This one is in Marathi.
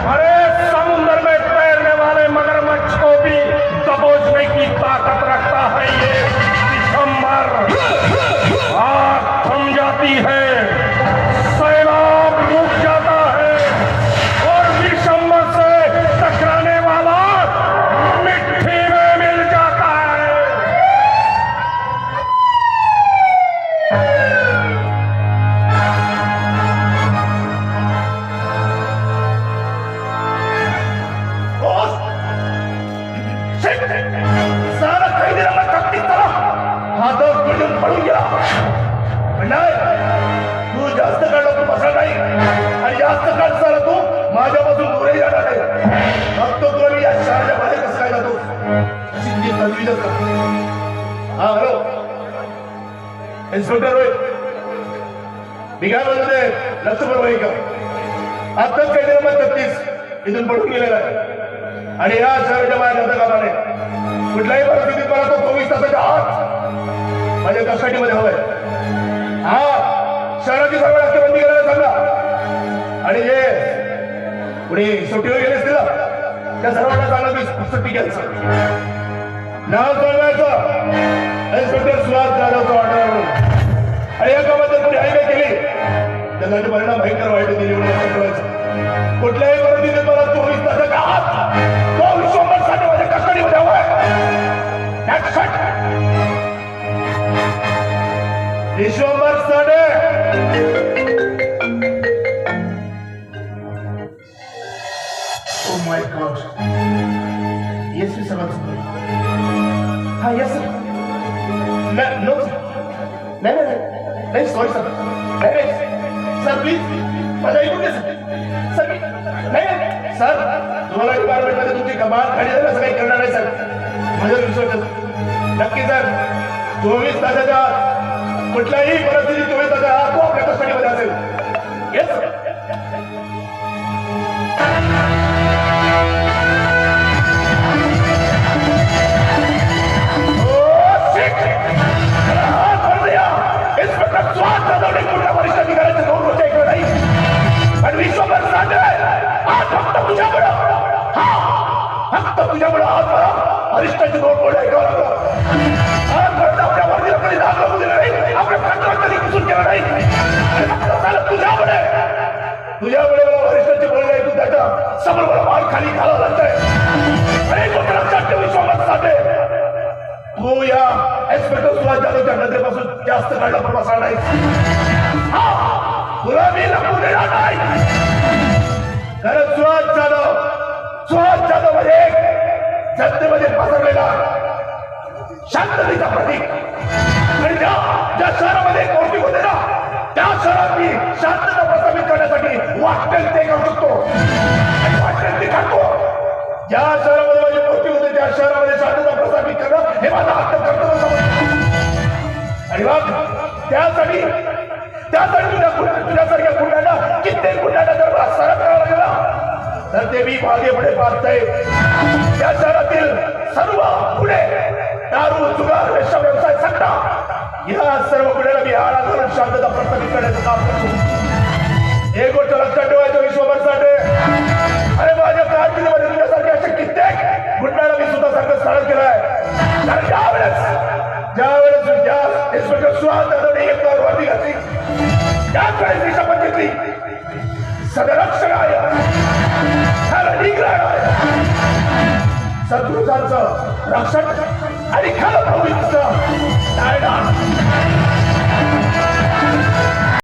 अरे पण तू जास्त काळ तू बसला नाही आणि जास्त काळ सारा तू माझ्यापासून दूरही जाणार नाही. फक्त तुला मी या शाळेच्या बाहेर कसं काय जातो? सिद्धी तजवीजच जातो हा हॅलो. इन्स्पेक्टर होय. मी काय म्हणते लक्ष बरोबर का आत्ताच काही दिलं तत्तीस इथून पडून गेलेला आहे. आणि या शहराच्या बाहेर जाता कामा नये. कुठल्याही परिस्थितीत मला तो चोवीस तासाच्या आत माझ्या कस्टडीमध्ये हवाय हा शहराची सर्व नाकेबंदी करायला सांगा. आणि हे कुणी सुट्टीवर गेले असतील ना त्या सर्वांना सांगा मी सुट्टी घ्यायचं नाव चालवायचं इन्स्पेक्टर सुहास जाधवचं ऑर्डर आणि या कामात जर कोणी हायवे केली त्याचा परिणाम भयंकर वाईट होते एवढं लक्षात कुठल्याही परिस्थितीत मला चोवीस तास आत तो विश्वंभरसाठी माझ्या कस्टडीमध्ये हवाय That's it. हा येस सर नो नाही नाही नाही नाही सॉरी सर नाही नाही सर प्लीज माझा ऐकून घ्या सर सर नाही नाही सर तुम्हाला डिपार्टमेंटमध्ये तुमची कमाल खाली असं काही करणार नाही सर माझ्या विश्वास नक्की सर चोवीस तासाच्या आत कुठल्याही परिस्थितीत चोवीस तासाच्या आत तो आपल्या कस्टडीमध्ये असेल येस सर अरिष्टाची दोन बोल ऐकावं लागलं आपल्या वर्दीला कधी दाग लागू नाही आपल्या कधी केलं नाही तुझ्यामुळे तुझ्यामुळे मला वरिष्ठाची बोल ऐकून त्याच्यासमोर मला माल खाली घालावं लागतंय अरे गोष्ट लक्षात ठेव विश्वभर सांगे तू या एक्सपेक्टर सुहास जाधवच्या नजरेपासून जास्त काढला प्रवासाला नाही हा, तुला मी लपू देणार नाही कारण जनतेमध्ये पसरलेला शांततेचा प्रतीक. आणि ज्या ज्या शहरामध्ये कोर्टी होते ना त्या शहरात मी शांतता प्रस्थापित करण्यासाठी वाटेल ते करू शकतो. आणि वाटेल ते करतो. ज्या शहरामध्ये माझे कोर्टी होते त्या शहरामध्ये शांतता प्रस्थापित करणं हे माझा हक्क कर्तव्य समजतो आणि मग त्यासाठी त्यासाठी तुझ्या तुझ्यासारख्या गुन्ह्यांना कित्येक गुन्ह्यांना जर मला सरळ करावा लागला ना, तर ते मी मागे पुढे पाहतोय त्या शहरातील सर्व पुढे दारू जुगार वेश्या व्यवसाय सट्टा या सर्व गुन्ह्याला मी आळा शांतता प्रस्थापित करण्याचं काम करतो. एक गोष्ट लक्षात ठेवायचं विश्वभर साठे. अरे माझ्या कारकिर्दीमध्ये तुझ्यासारखे असे कित्येक गुंडाला मी सुद्धा सारखं स्थळ केलंय. कारण ज्यावेळेस ज्यावेळेस ज्या इन्स्पेक्टर सुहास दादाने एक वर्दी घातली त्याच वेळेस मी शपथ घेतली सदरक्षण शत्रुताचं रक्षण आणि खरं प्रभूचं